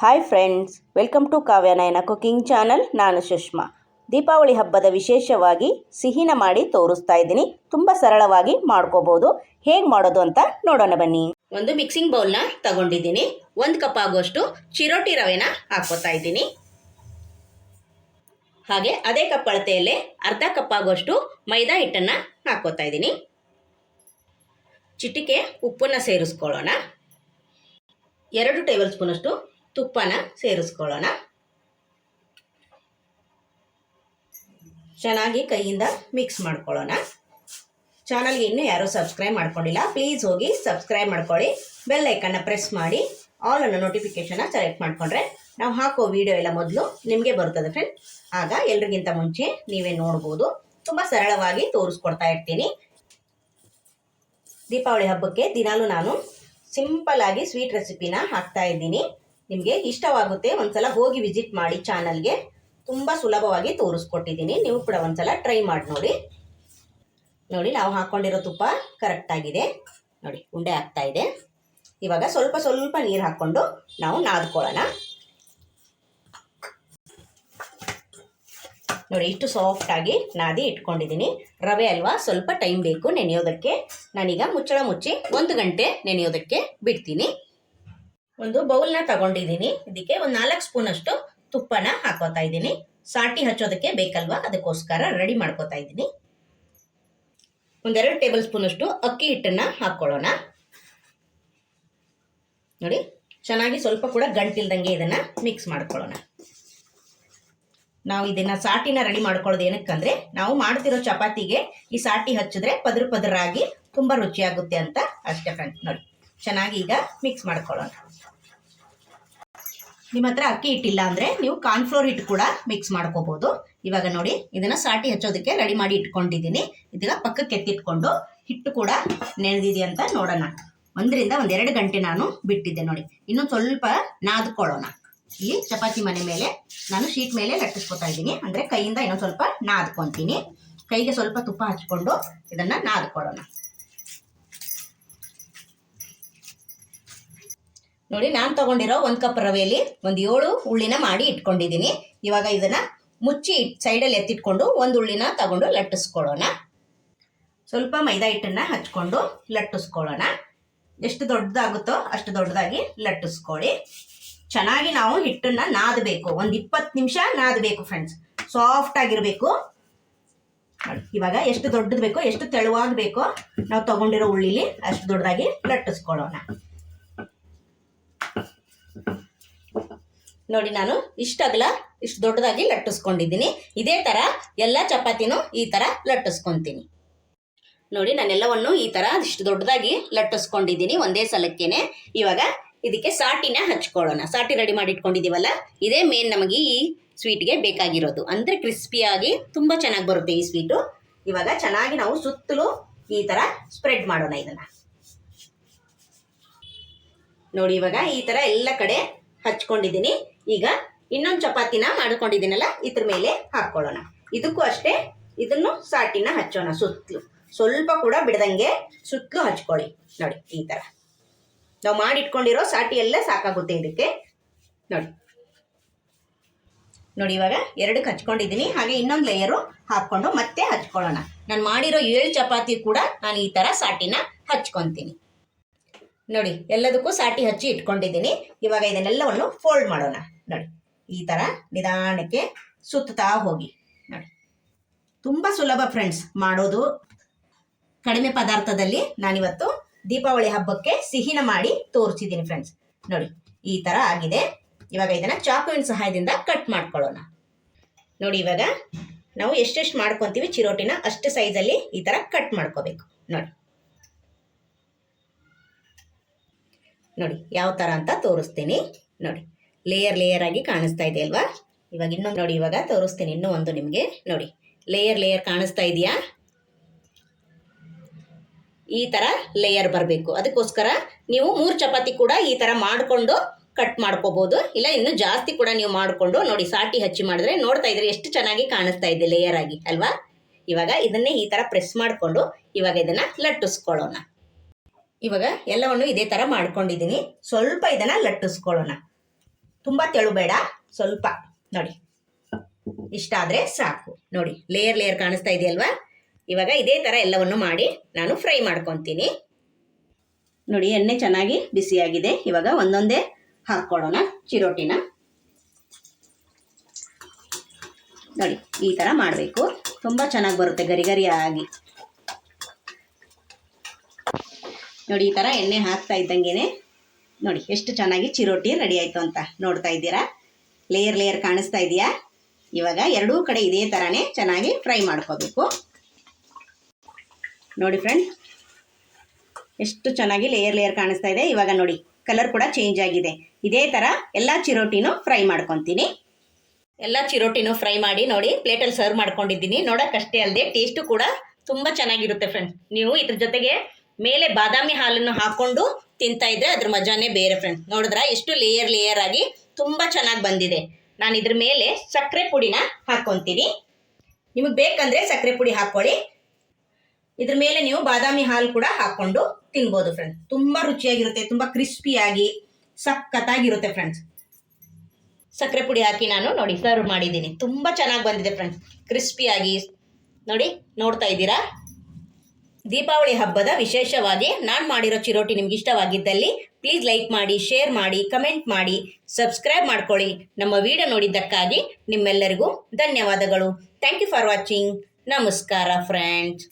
Hi friends welcome to Kavyanayana cooking channel ನಾನು ಸುಷ್ಮಾ. ದೀಪಾವಳಿ ಹಬ್ಬದ ವಿಶೇಷವಾಗಿ ಸಿಹಿನ ಮಾಡಿ ತೋರಿಸ್ತಾ ಇದ್ದೀನಿ. ತುಂಬ ಸರಳವಾಗಿ ಮಾಡ್ಕೋಬೋದು. ಹೇಗೆ ಮಾಡೋದು ಅಂತ ನೋಡೋಣ ಬನ್ನಿ. ಒಂದು ಮಿಕ್ಸಿಂಗ್ ಬೌಲ್ನ ತಗೊಂಡಿದ್ದೀನಿ. ಒಂದು ಕಪ್ ಆಗುವಷ್ಟು ಚಿರೋಟಿ ರವೆನ ಹಾಕೋತಾ ಇದ್ದೀನಿ. ಹಾಗೆ ಅದೇ ಕಪ್ ಅಳತೆಯಲ್ಲೇ ಅರ್ಧ ಕಪ್ ಆಗುವಷ್ಟು ಮೈದಾ ಹಿಟ್ಟನ್ನು ಹಾಕೋತಾ ಇದ್ದೀನಿ. ಚಿಟಿಕೆ ಉಪ್ಪನ್ನು ಸೇರಿಸ್ಕೊಳ್ಳೋಣ. ಎರಡು ಟೇಬಲ್ ಸ್ಪೂನಷ್ಟು ತುಪ್ಪನ ಸೇರಿಸ್ಕೊಳ್ಳೋಣ. ಚೆನ್ನಾಗಿ ಕೈಯಿಂದ ಮಿಕ್ಸ್ ಮಾಡ್ಕೊಳ್ಳೋಣ. ಚಾನಲ್ಗೆ ಇನ್ನೂ ಯಾರೂ ಸಬ್ಸ್ಕ್ರೈಬ್ ಮಾಡ್ಕೊಂಡಿಲ್ಲ ಪ್ಲೀಸ್ ಹೋಗಿ ಸಬ್ಸ್ಕ್ರೈಬ್ ಮಾಡ್ಕೊಳ್ಳಿ. ಬೆಲ್ ಐಕನ್ನ ಪ್ರೆಸ್ ಮಾಡಿ ಆಲ್ ಅನ್ನೋ ನೋಟಿಫಿಕೇಶನ್ನ ಸೆಲೆಕ್ಟ್ ಮಾಡಿಕೊಂಡ್ರೆ ನಾವು ಹಾಕೋ ವಿಡಿಯೋ ಎಲ್ಲ ಮೊದಲು ನಿಮಗೆ ಬರ್ತದೆ ಫ್ರೆಂಡ್ ಆಗ ಎಲ್ರಿಗಿಂತ ಮುಂಚೆ ನೀವೇ ನೋಡ್ಬೋದು. ತುಂಬ ಸರಳವಾಗಿ ತೋರಿಸ್ಕೊಡ್ತಾ ಇರ್ತೀನಿ. ದೀಪಾವಳಿ ಹಬ್ಬಕ್ಕೆ ದಿನಾಲೂ ನಾನು ಸಿಂಪಲ್ ಆಗಿ ಸ್ವೀಟ್ ರೆಸಿಪಿನ ಹಾಕ್ತಾ ಇದ್ದೀನಿ. ನಿಮಗೆ ಇಷ್ಟವಾಗುತ್ತೆ. ಒಂದ್ಸಲ ಹೋಗಿ ವಿಸಿಟ್ ಮಾಡಿ ಚಾನಲ್ಗೆ. ತುಂಬ ಸುಲಭವಾಗಿ ತೋರಿಸ್ಕೊಟ್ಟಿದ್ದೀನಿ. ನೀವು ಕೂಡ ಒಂದ್ಸಲ ಟ್ರೈ ಮಾಡಿ ನೋಡಿ. ನೋಡಿ, ನಾವು ಹಾಕ್ಕೊಂಡಿರೋ ತುಪ್ಪ ಕರೆಕ್ಟ್ ಆಗಿದೆ. ನೋಡಿ, ಉಂಡೆ ಆಗ್ತಾ ಇದೆ. ಇವಾಗ ಸ್ವಲ್ಪ ಸ್ವಲ್ಪ ನೀರು ಹಾಕ್ಕೊಂಡು ನಾವು ನಾದ್ಕೊಳ್ಳೋಣ. ನೋಡಿ, ಇಷ್ಟು ಸಾಫ್ಟಾಗಿ ನಾದಿ ಇಟ್ಕೊಂಡಿದ್ದೀನಿ. ರವೆ ಅಲ್ವಾ, ಸ್ವಲ್ಪ ಟೈಮ್ ಬೇಕು ನೆನೆಯೋದಕ್ಕೆ. ನಾನೀಗ ಮುಚ್ಚಳ ಮುಚ್ಚಿ ಒಂದು ಗಂಟೆ ನೆನೆಯೋದಕ್ಕೆ ಬಿಡ್ತೀನಿ. ಒಂದು ಬೌಲ್ನ ತಗೊಂಡಿದ್ದೀನಿ. ಇದಕ್ಕೆ ಒಂದು ನಾಲ್ಕು ಸ್ಪೂನಷ್ಟು ತುಪ್ಪನ ಹಾಕೋತಾ ಇದ್ದೀನಿ. ಸಾಟಿ ಹಚ್ಚೋದಕ್ಕೆ ಬೇಕಲ್ವಾ? ಅದಕ್ಕೋಸ್ಕರ ರೆಡಿ ಮಾಡ್ಕೋತಾ ಇದ್ದೀನಿ. ಒಂದೆರಡು ಟೇಬಲ್ ಸ್ಪೂನ್ ಅಷ್ಟು ಅಕ್ಕಿ ಹಿಟ್ಟನ್ನು ಹಾಕ್ಕೊಳ್ಳೋಣ ನೋಡಿ, ಚೆನ್ನಾಗಿ ಸ್ವಲ್ಪ ಕೂಡ ಗಂಟಿಲ್ದಂಗೆ ಇದನ್ನು ಮಿಕ್ಸ್ ಮಾಡ್ಕೊಳ್ಳೋಣ. ನಾವು ಇದನ್ನ ಸಾಟಿನ ರೆಡಿ ಮಾಡ್ಕೊಳ್ಳೋದು ಏನಕ್ಕಂದ್ರೆ, ನಾವು ಮಾಡ್ತಿರೋ ಚಪಾತಿಗೆ ಈ ಸಾಟಿ ಹಚ್ಚಿದ್ರೆ ಪದ್ರ ಪದರಾಗಿ ತುಂಬ ರುಚಿಯಾಗುತ್ತೆ ಅಂತ ಅಷ್ಟೇ ಫ್ರೆಂಡ್ಸ್ ನೋಡಿ. ಚೆನ್ನಾಗಿ ಈಗ ಮಿಕ್ಸ್ ಮಾಡ್ಕೊಳ್ಳೋಣ. ನಿಮ್ಮ ಹತ್ರ ಅಕ್ಕಿ ಹಿಟ್ಟಿಲ್ಲ ಅಂದರೆ ನೀವು ಕಾರ್ನ್ಫ್ಲೋರ್ ಹಿಟ್ಟು ಕೂಡ ಮಿಕ್ಸ್ ಮಾಡ್ಕೋಬೋದು. ಇವಾಗ ನೋಡಿ, ಇದನ್ನ ಸಾಟಿ ಹಚ್ಚೋದಕ್ಕೆ ರೆಡಿ ಮಾಡಿ ಇಟ್ಕೊಂಡಿದ್ದೀನಿ. ಇದೀಗ ಪಕ್ಕಕ್ಕೆ ಎತ್ತಿಟ್ಕೊಂಡು ಹಿಟ್ಟು ಕೂಡ ನೆನೆದಿದೆ ಅಂತ ನೋಡೋಣ. ಒಂದರಿಂದ ಒಂದೆರಡು ಗಂಟೆ ನಾನು ಬಿಟ್ಟಿದ್ದೆ ನೋಡಿ. ಇನ್ನು ಸ್ವಲ್ಪ ನಾದ್ಕೊಳ್ಳೋಣ. ಇಲ್ಲಿ ಚಪಾತಿ ಮನೆ ಮೇಲೆ ನಾನು ಶೀಟ್ ಮೇಲೆ ಲಟ್ಟಿಸ್ಕೊತಾ ಇದ್ದೀನಿ. ಅಂದರೆ ಕೈಯಿಂದ ಇನ್ನೊಂದು ಸ್ವಲ್ಪ ನಾದ್ಕೊತೀನಿ. ಕೈಗೆ ಸ್ವಲ್ಪ ತುಪ್ಪ ಹಚ್ಕೊಂಡು ಇದನ್ನ ನಾದ್ಕೊಳ್ಳೋಣ. ನೋಡಿ, ನಾನು ತಗೊಂಡಿರೋ ಒಂದು ಕಪ್ ರವೆಯಲ್ಲಿ ಒಂದು ಏಳು ಉಳ್ಳಿನ ಮಾಡಿ ಇಟ್ಕೊಂಡಿದ್ದೀನಿ. ಇವಾಗ ಇದನ್ನ ಮುಚ್ಚಿ ಸೈಡಲ್ಲಿ ಎತ್ತಿಟ್ಕೊಂಡು ಒಂದು ಉಳ್ಳಿನ ತಗೊಂಡು ಲಟ್ಟಿಸ್ಕೊಳ್ಳೋಣ. ಸ್ವಲ್ಪ ಮೈದಾ ಹಿಟ್ಟನ್ನ ಹಚ್ಕೊಂಡು ಲಟ್ಟಿಸ್ಕೊಳ್ಳೋಣ. ಎಷ್ಟು ದೊಡ್ಡದಾಗುತ್ತೋ ಅಷ್ಟು ದೊಡ್ಡದಾಗಿ ಲಟ್ಟಿಸ್ಕೊಳ್ಳಿ. ಚೆನ್ನಾಗಿ ನಾವು ಹಿಟ್ಟನ್ನ ನಾದಬೇಕು. ಒಂದು ಇಪ್ಪತ್ತು ನಿಮಿಷ ನಾದಬೇಕು ಫ್ರೆಂಡ್ಸ್ ಸಾಫ್ಟ್ ಆಗಿರಬೇಕು. ಇವಾಗ ಎಷ್ಟು ದೊಡ್ಡದು ಬೇಕೋ, ಎಷ್ಟು ತೆಳುವಾಗಬೇಕೋ ನಾವು ತಗೊಂಡಿರೋ ಉಳ್ಳಿಲಿ ಅಷ್ಟು ದೊಡ್ಡದಾಗಿ ಲಟ್ಟಿಸ್ಕೊಳ್ಳೋಣ. ನೋಡಿ ನಾನು ಇಷ್ಟಗಲ ಇಷ್ಟು ದೊಡ್ಡದಾಗಿ ಲಟ್ಟಿಸ್ಕೊಂಡಿದ್ದೀನಿ. ಇದೇ ಥರ ಎಲ್ಲ ಚಪಾತಿನೂ ಈ ಥರ ಲಟ್ಟಿಸ್ಕೊತೀನಿ. ನೋಡಿ ನಾನೆಲ್ಲವನ್ನು ಈ ಥರ ಇಷ್ಟು ದೊಡ್ಡದಾಗಿ ಲಟ್ಟಿಸ್ಕೊಂಡಿದ್ದೀನಿ ಒಂದೇ ಸಲಕ್ಕೇನೆ. ಇವಾಗ ಇದಕ್ಕೆ ಸಾಟಿನ ಹಚ್ಕೊಳ್ಳೋಣ. ಸಾಟಿ ರೆಡಿ ಮಾಡಿ ಇಟ್ಕೊಂಡಿದ್ದೀವಲ್ಲ ಇದೇ ಮೇನ್ ನಮಗೆ ಈ ಸ್ವೀಟ್ಗೆ ಬೇಕಾಗಿರೋದು. ಅಂದರೆ ಕ್ರಿಸ್ಪಿಯಾಗಿ ತುಂಬ ಚೆನ್ನಾಗಿ ಬರುತ್ತೆ ಈ ಸ್ವೀಟು ಇವಾಗ ಚೆನ್ನಾಗಿ ನಾವು ಸುತ್ತಲೂ ಈ ಥರ ಸ್ಪ್ರೆಡ್ ಮಾಡೋಣ ಇದನ್ನು. ನೋಡಿ ಇವಾಗ ಈ ಥರ ಎಲ್ಲ ಕಡೆ ಹಚ್ಕೊಂಡಿದ್ದೀನಿ. ಈಗ ಇನ್ನೊಂದು ಚಪಾತಿನ ಮಾಡ್ಕೊಂಡಿದ್ದೀನಲ್ಲ, ಇದ್ರ ಮೇಲೆ ಹಾಕ್ಕೊಳ್ಳೋಣ. ಇದಕ್ಕೂ ಅಷ್ಟೇ ಇದನ್ನು ಸಾಟಿನ ಹಚ್ಚೋಣ ಸುತ್ತಲೂ ಸ್ವಲ್ಪ ಕೂಡ ಬಿಡದಂಗೆ ಸುತ್ತಲೂ ಹಚ್ಕೊಳ್ಳಿ. ನೋಡಿ, ಈ ಥರ ನಾವು ಮಾಡಿಟ್ಕೊಂಡಿರೋ ಸಾಟಿಯಲ್ಲೇ ಸಾಕಾಗುತ್ತೆ ಇದಕ್ಕೆ. ನೋಡಿ. ನೋಡಿ, ಇವಾಗ ಎರಡಕ್ಕೆ ಹಚ್ಕೊಂಡಿದ್ದೀನಿ. ಹಾಗೆ ಇನ್ನೊಂದು ಲೇಯರು ಹಾಕ್ಕೊಂಡು ಮತ್ತೆ ಹಚ್ಕೊಳ್ಳೋಣ. ನಾನು ಮಾಡಿರೋ ಏಳು ಚಪಾತಿ ಕೂಡ ನಾನು ಈ ಥರ ಸಾಟಿನ ಹಚ್ಕೊತೀನಿ. ನೋಡಿ, ಎಲ್ಲದಕ್ಕೂ ಸಾಟಿ ಹಚ್ಚಿ ಇಟ್ಕೊಂಡಿದ್ದೀನಿ. ಇವಾಗ ಇದನ್ನೆಲ್ಲವನ್ನು ಫೋಲ್ಡ್ ಮಾಡೋಣ. ನೋಡಿ, ಈ ಥರ ನಿಧಾನಕ್ಕೆ ಸುತ್ತಾ ಹೋಗಿ. ನೋಡಿ, ತುಂಬ ಸುಲಭ ಫ್ರೆಂಡ್ಸ್ ಮಾಡೋದು. ಕಡಿಮೆ ಪದಾರ್ಥದಲ್ಲಿ ನಾನಿವತ್ತು ದೀಪಾವಳಿ ಹಬ್ಬಕ್ಕೆ ಸಿಹಿನ ಮಾಡಿ ತೋರಿಸಿದ್ದೀನಿ ಫ್ರೆಂಡ್ಸ್ ನೋಡಿ, ಈ ಥರ ಆಗಿದೆ. ಇವಾಗ ಇದನ್ನು ಚಾಕುವಿನ ಸಹಾಯದಿಂದ ಕಟ್ ಮಾಡ್ಕೊಳ್ಳೋಣ. ನೋಡಿ, ಇವಾಗ ನಾವು ಎಷ್ಟೆಷ್ಟು ಮಾಡ್ಕೊತೀವಿ ಚಿರೋಟಿನ ಅಷ್ಟು ಸೈಜಲ್ಲಿ ಈ ಥರ ಕಟ್ ಮಾಡ್ಕೋಬೇಕು. ನೋಡಿ. ನೋಡಿ, ಯಾವ ಥರ ಅಂತ ತೋರಿಸ್ತೀನಿ. ನೋಡಿ ಲೇಯರ್ ಲೇಯರ್ ಆಗಿ ಕಾಣಿಸ್ತಾ ಇದೆ ಅಲ್ವಾ? ಇವಾಗ ಇನ್ನೊಂದು ನೋಡಿ, ಇವಾಗ ತೋರಿಸ್ತೀನಿ ಇನ್ನೂ ಒಂದು ನಿಮಗೆ. ನೋಡಿ ಲೇಯರ್ ಲೇಯರ್ ಕಾಣಿಸ್ತಾ ಇದೆಯಾ? ಈ ಥರ ಲೇಯರ್ ಬರಬೇಕು. ಅದಕ್ಕೋಸ್ಕರ ನೀವು ಮೂರು ಚಪಾತಿ ಕೂಡ ಈ ಥರ ಮಾಡಿಕೊಂಡು ಕಟ್ ಮಾಡ್ಕೋಬೋದು. ಇಲ್ಲ, ಇನ್ನು ಜಾಸ್ತಿ ಕೂಡ ನೀವು ಮಾಡಿಕೊಂಡು ನೋಡಿ, ಸಾಟಿ ಹಚ್ಚಿ ಮಾಡಿದ್ರೆ ನೋಡ್ತಾ ಇದ್ರೆ ಎಷ್ಟು ಚೆನ್ನಾಗಿ ಕಾಣಿಸ್ತಾ ಇದೆ ಲೇಯರ್ ಆಗಿ, ಅಲ್ವಾ? ಇವಾಗ ಇದನ್ನೇ ಈ ಥರ ಪ್ರೆಸ್ ಮಾಡಿಕೊಂಡು ಇವಾಗ ಇದನ್ನು ಲಟ್ಟಿಸ್ಕೊಳ್ಳೋಣ. ಇವಾಗ ಎಲ್ಲವನ್ನು ಇದೇ ಥರ ಮಾಡ್ಕೊಂಡಿದ್ದೀನಿ. ಸ್ವಲ್ಪ ಇದನ್ನು ಲಟ್ಟಿಸ್ಕೊಳ್ಳೋಣ. ತುಂಬ ತೆಳು ಬೇಡ ಸ್ವಲ್ಪ. ನೋಡಿ. ಇಷ್ಟ ಆದರೆ ಸಾಕು. ನೋಡಿ ಲೇಯರ್ ಲೇಯರ್ ಕಾಣಿಸ್ತಾ ಇದೆಯಲ್ವಾ? ಇವಾಗ ಇದೇ ಥರ ಎಲ್ಲವನ್ನು ಮಾಡಿ ನಾನು ಫ್ರೈ ಮಾಡ್ಕೊತೀನಿ. ನೋಡಿ, ಎಣ್ಣೆ ಚೆನ್ನಾಗಿ ಬಿಸಿಯಾಗಿದೆ. ಇವಾಗ ಒಂದೊಂದೇ ಹಾಕ್ಕೊಳ್ಳೋಣ ಚಿರೋಟಿನ. ನೋಡಿ, ಈ ಥರ ಮಾಡಬೇಕು. ತುಂಬ ಚೆನ್ನಾಗಿ ಬರುತ್ತೆ ಗರಿ ಗರಿಯಾಗಿ. ನೋಡಿ, ಈ ಥರ ಎಣ್ಣೆ ಹಾಕ್ತಾ ಇದ್ದಂಗೆ ನೋಡಿ, ಎಷ್ಟು ಚೆನ್ನಾಗಿ ಚಿರೋಟಿ ರೆಡಿ ಆಯಿತು ಅಂತ ನೋಡ್ತಾ ಇದ್ದೀರಾ? ಲೇಯರ್ ಲೇಯರ್ ಕಾಣಿಸ್ತಾ ಇದೆಯಾ? ಇವಾಗ ಎರಡೂ ಕಡೆ ಇದೇ ಥರನೇ ಚೆನ್ನಾಗಿ ಫ್ರೈ ಮಾಡ್ಕೋಬೇಕು. ನೋಡಿ ಫ್ರೆಂಡ್ ಎಷ್ಟು ಚೆನ್ನಾಗಿ ಲೇಯರ್ ಲೇಯರ್ ಕಾಣಿಸ್ತಾ ಇದೆ. ಇವಾಗ ನೋಡಿ ಕಲರ್ ಕೂಡ ಚೇಂಜ್ ಆಗಿದೆ. ಇದೇ ಥರ ಎಲ್ಲ ಚಿರೋಟಿನೂ ಫ್ರೈ ಮಾಡ್ಕೊತೀನಿ. ಎಲ್ಲ ಚಿರೋಟಿನೂ ಫ್ರೈ ಮಾಡಿ ನೋಡಿ ಪ್ಲೇಟಲ್ಲಿ ಸರ್ವ್ ಮಾಡ್ಕೊಂಡಿದ್ದೀನಿ. ನೋಡೋಕ್ಕಷ್ಟೇ ಅಲ್ಲದೆ ಟೇಸ್ಟು ಕೂಡ ತುಂಬ ಚೆನ್ನಾಗಿರುತ್ತೆ ಫ್ರೆಂಡ್ಸ್ ನೀವು ಇದ್ರ ಜೊತೆಗೆ ಮೇಲೆ ಬಾದಾಮಿ ಹಾಲನ್ನು ಹಾಕೊಂಡು ತಿಂತಾ ಇದ್ರೆ ಅದ್ರ ಮಜಾನೇ ಬೇರೆ ಫ್ರೆಂಡ್ಸ್ ನೋಡಿದ್ರ? ಎಷ್ಟು ಲೇಯರ್ ಲೇಯರ್ ಆಗಿ ತುಂಬ ಚೆನ್ನಾಗಿ ಬಂದಿದೆ. ನಾನು ಇದ್ರ ಮೇಲೆ ಸಕ್ಕರೆ ಪುಡಿನ ಹಾಕ್ಕೊತೀನಿ ನಿಮಗೆ ಬೇಕಂದ್ರೆ ಸಕ್ಕರೆ ಪುಡಿ ಹಾಕೊಳ್ಳಿ. ಇದ್ರ ಮೇಲೆ ನೀವು ಬಾದಾಮಿ ಹಾಲು ಕೂಡ ಹಾಕೊಂಡು ತಿನ್ಬೋದು ಫ್ರೆಂಡ್ಸ್ ತುಂಬಾ ರುಚಿಯಾಗಿರುತ್ತೆ, ತುಂಬಾ ಕ್ರಿಸ್ಪಿಯಾಗಿ ಸಖತ್ತಾಗಿರುತ್ತೆ ಫ್ರೆಂಡ್ಸ್ ಸಕ್ಕರೆ ಪುಡಿ ಹಾಕಿ ನಾನು ನೋಡಿ ಸರ್ವ್ ಮಾಡಿದ್ದೀನಿ. ತುಂಬಾ ಚೆನ್ನಾಗಿ ಬಂದಿದೆ ಫ್ರೆಂಡ್ಸ್ ಕ್ರಿಸ್ಪಿಯಾಗಿ ನೋಡಿ ನೋಡ್ತಾ ಇದ್ದೀರಾ? ದೀಪಾವಳಿ ಹಬ್ಬದ ವಿಶೇಷವಾಗಿ ನಾನು ಮಾಡಿರೋ ಚಿರೋಟಿ ನಿಮ್ಗೆ ಇಷ್ಟವಾಗಿದ್ದಲ್ಲಿ ಪ್ಲೀಸ್ ಲೈಕ್ ಮಾಡಿ ಶೇರ್ ಮಾಡಿ ಕಮೆಂಟ್ ಮಾಡಿ ಸಬ್ಸ್ಕ್ರೈಬ್ ಮಾಡ್ಕೊಳ್ಳಿ. ನಮ್ಮ ವಿಡಿಯೋ ನೋಡಿದ್ದಕ್ಕಾಗಿ ನಿಮ್ಮೆಲ್ಲರಿಗೂ ಧನ್ಯವಾದಗಳು. ಥ್ಯಾಂಕ್ ಯು ಫಾರ್ ವಾಚಿಂಗ್ ನಮಸ್ಕಾರ ಫ್ರೆಂಡ್ಸ್